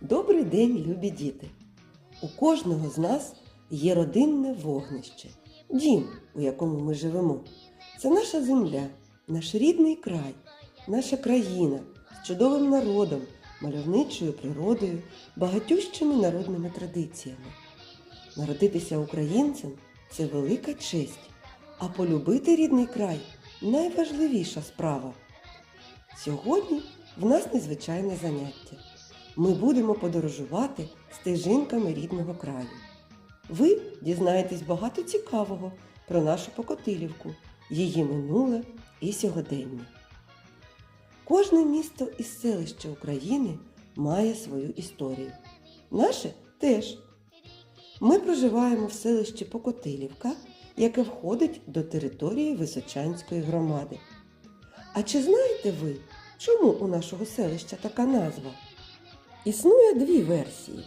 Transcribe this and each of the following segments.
Добрий день, любі діти! У кожного з нас є родинне вогнище, дім, у якому ми живемо. Це наша земля, наш рідний край, наша країна з чудовим народом, мальовничою природою, багатющими народними традиціями. Народитися українцем це велика честь, а полюбити рідний край найважливіша справа. Сьогодні в нас незвичайне заняття. Ми будемо подорожувати стежинками рідного краю. Ви дізнаєтесь багато цікавого про нашу Покотилівку, її минуле і сьогодення. Кожне місто і селище України має свою історію. Наше теж. Ми проживаємо в селищі Покотилівка, яке входить до території Височанської громади. А чи знаєте ви, чому у нашого селища така назва? Існує дві версії.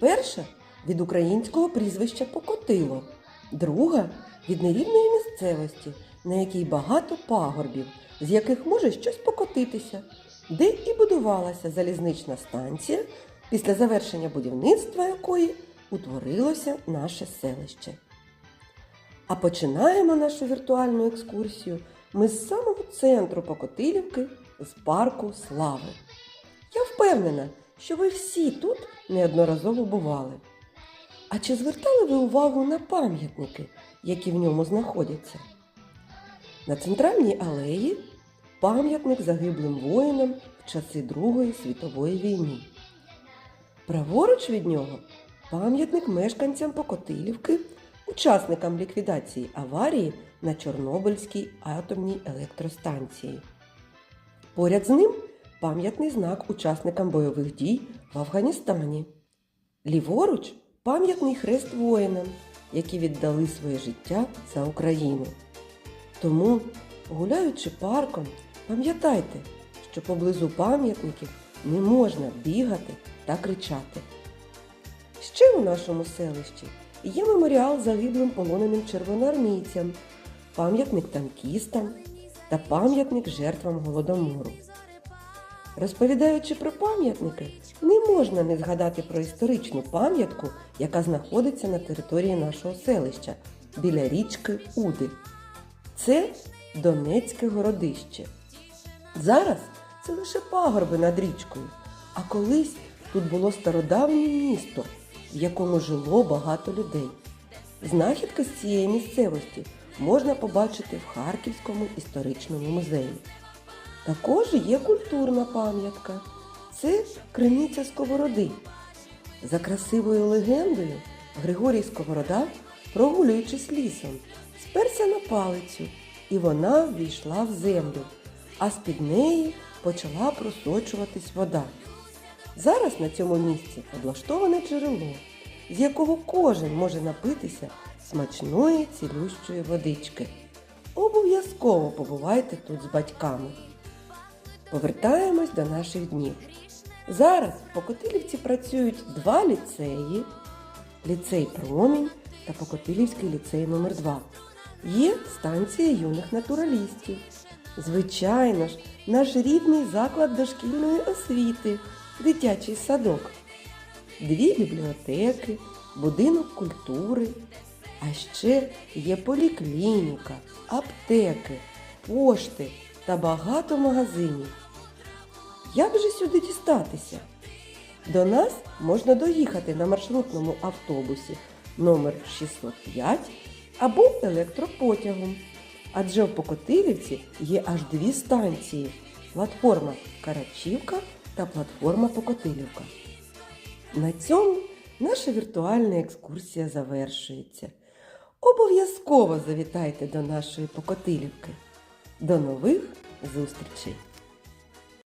Перша від українського прізвища Покотило, друга від нерівної місцевості, на якій багато пагорбів, з яких може щось покотитися, де і будувалася залізнична станція, після завершення будівництва якої утворилося наше селище. А починаємо нашу віртуальну екскурсію ми з самого центру Покотилівки, з парку Слави. Я впевнена, що ви всі тут неодноразово бували. А чи звертали ви увагу на пам'ятники, які в ньому знаходяться? На центральній алеї пам'ятник загиблим воїнам в часи Другої світової війни. Праворуч від нього пам'ятник мешканцям Покотилівки, учасникам ліквідації аварії на Чорнобильській атомній електростанції. Поряд з ним пам'ятний знак учасникам бойових дій в Афганістані. Ліворуч пам'ятний хрест воїнам, які віддали своє життя за Україну. Тому, гуляючи парком, пам'ятайте, що поблизу пам'ятників не можна бігати та кричати. Ще у нашому селищі є меморіал загиблим полоненим червоноармійцям, пам'ятник танкістам та пам'ятник жертвам голодомору. Розповідаючи про пам'ятники, не можна не згадати про історичну пам'ятку, яка знаходиться на території нашого селища біля річки Уди. Це Донецьке городище. Зараз це лише пагорби над річкою, а колись тут було стародавнє місто, в якому жило багато людей. Знахідки з цієї місцевості можна побачити в Харківському історичному музеї. Також є культурна пам'ятка. Це криниця Сковороди. За красивою легендою, Григорій Сковорода, прогулюючись лісом, сперся на палицю, і вона ввійшла в землю, а з-під неї почала просочуватись вода. Зараз на цьому місці облаштоване джерело, з якого кожен може напитися смачної цілющої водички. Обов'язково побувайте тут з батьками. Повертаємось до наших днів. Зараз в Покотилівці працюють два ліцеї: ліцей Промінь та Покотилівський ліцей номер 2 Є станція юних натуралістів. Звичайно ж, наш рідний заклад дошкільної освіти, дитячий садок, дві бібліотеки, будинок культури. А ще є поліклініка, аптеки, пошти та багато магазинів. Як же сюди дістатися? До нас можна доїхати на маршрутному автобусі номер 605 або електропотягом. Адже в Покотилівці є аж дві станції платформа Карачівка та платформа Покотилівка. На цьому наша віртуальна екскурсія завершується. Обов'язково завітайте до нашої Покотилівки. До нових зустрічей!